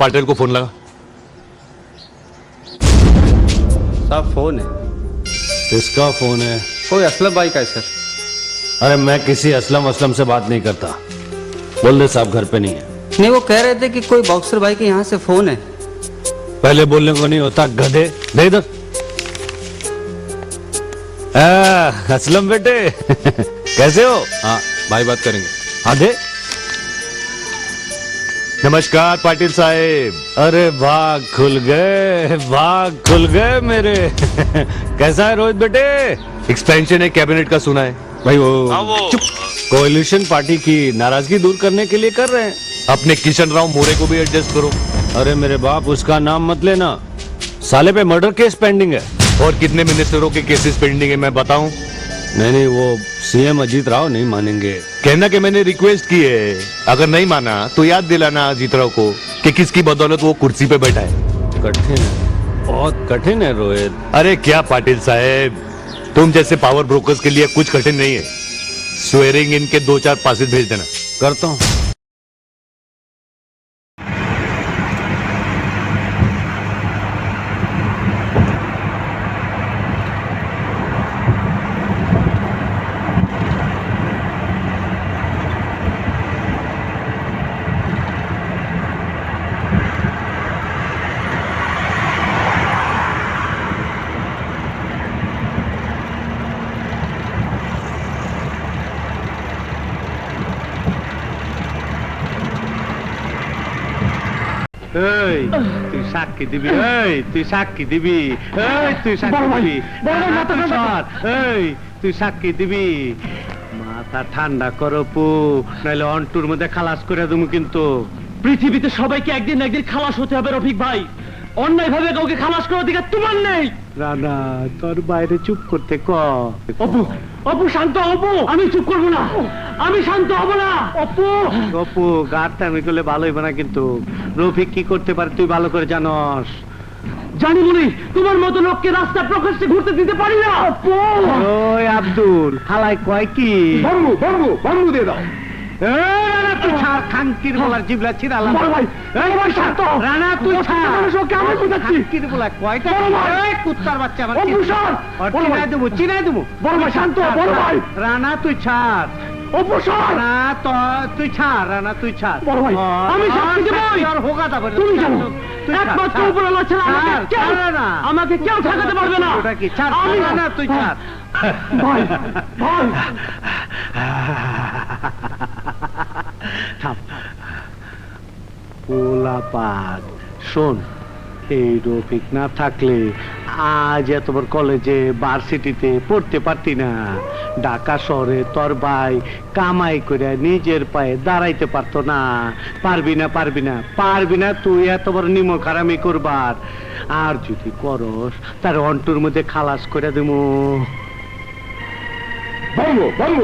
पाटिल को फ़ोन लगा। साहब फ़ोन है। किसका फ़ोन है? कोई असलम भाई का है सर। अरे मैं किसी असलम असलम से बात नहीं करता। बोल दे साहब घर पे नहीं है। नहीं वो कह रहे थे कि कोई बॉक्सर भाई के यहाँ से फ़ोन है। पहले बोलने को नहीं होता गधे। दे इधर। असलम बेटे। कैसे हो? हाँ भाई बात करेंगे। हाँ दे। नमस्कार पाटिल साहेब। अरे भाग खुल गए भाग खुल गए मेरे। कैसा है रोहित बेटे? एक्सपेंशन है कैबिनेट का सुना है। भाई वो चुप। कोalition पार्टी की नाराज़गी दूर करने के लिए कर रहे हैं। अपने किशन राव मोरे को भी एडजस्ट करो। अरे मेरे बाप उसका नाम मत लेना। साले पे मर्डर केस पेंडिंग है। और कितने मिनिस्टरों के केसेस पेंडिंग है मैं बताऊँ? नहीं नहीं, वो सीएम अजीत राव नहीं मानेंगे। कहना कि मैंने रिक्वेस्ट की है। अगर नहीं माना तो याद दिलाना अजीत राव को कि किसकी बदौलत वो कुर्सी पे बैठा है। कठिन है। बहुत कठिन है, रोहित। अरे, क्या पाटिल साहब? तुम जैसे पावर ब्रोकर्स के लिए कुछ कठिन नहीं है। स्वेरिंग इनके दो चार पासिस भेज देना। करता हूँ। এই তুই সাক্ষী দিবি এই তুই সাক্ষী দিবি এই তুই সাক্ষী দিবি। এই তুই সাক্ষী দিবি। মাথা ঠান্ডা করো পু নাহলে অন্টুর মধ্যে খালাস করে দেবো কিন্তু। পৃথিবীতে সবাইকে একদিন একদিন খালাস হতে হবে রফিক ভাই। অন্যায় ভাবে কাউকে খালাস করার অধিকার তোমার নেই। রানা তোর বাইরে চুপ করতে ক। অপু অপু শান্ত অপু। আমি চুপ করব না। আমি শান্ত হব না। অপু। গপু গার টানি করলে ভালো হইবে না কিন্তু। রফিক কি করতে পারে তুই ভালো করে জানস। জানি বলি তোমার মতো লোককে রাস্তা প্রকাশ্যে ঘুরতে দিতে পারি না। অপু। ওই আব্দুল হালাই কয় কি? বম্বু বম্বু বম্বু দিয়ে দাও। ছাড় খাঙ্কির বলার জিবলা ছিড়ালাম। রানা তুই ছাড়। মানুষকে আমি বোঝাচ্ছি। খাঙ্কির বলা কয়টা বড় ভাই। এই কুত্তার বাচ্চা আমার ও কি- ভূষণ, ওর বড় চিনাই দেবো চিনাই দেবো। শান্ত, রানা তুই ছাড়। অপু সর তো তুই ছাড় রানা তুই ছাড়। বড় ভাই, আমি ও, দেবই। তোর হোগা দাবে না, তুমি তুই জানো ছাড়, একমাত্র ছাড়। উপরওয়ালা আমাকে কেউ ছাড় না। আমাকে কেউ ঠেকাতে পারবে না। ওটা কি? ছাড় আমি রানা তুই ছাড়। ভাই ভাই। পোলাপাত শোন এই রফিক না থাকলে আজ এত বড় কলেজে ভার্সিটিতে পড়তে পারতি না। ঢাকা শহরে তোর ভাই কামাই করে নিজের পায়ে দাঁড়াইতে পারতো না। পারবি না পারবি না পারবি না তুই এত বড় নিমক খারামি করবার। আর যদি করস তার অন্টুর মধ্যে খালাস করে দেবো। বঙ্গ বঙ্গ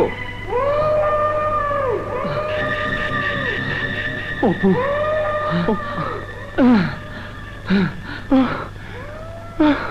অপু 어. 어. 어. 어. 어. 어?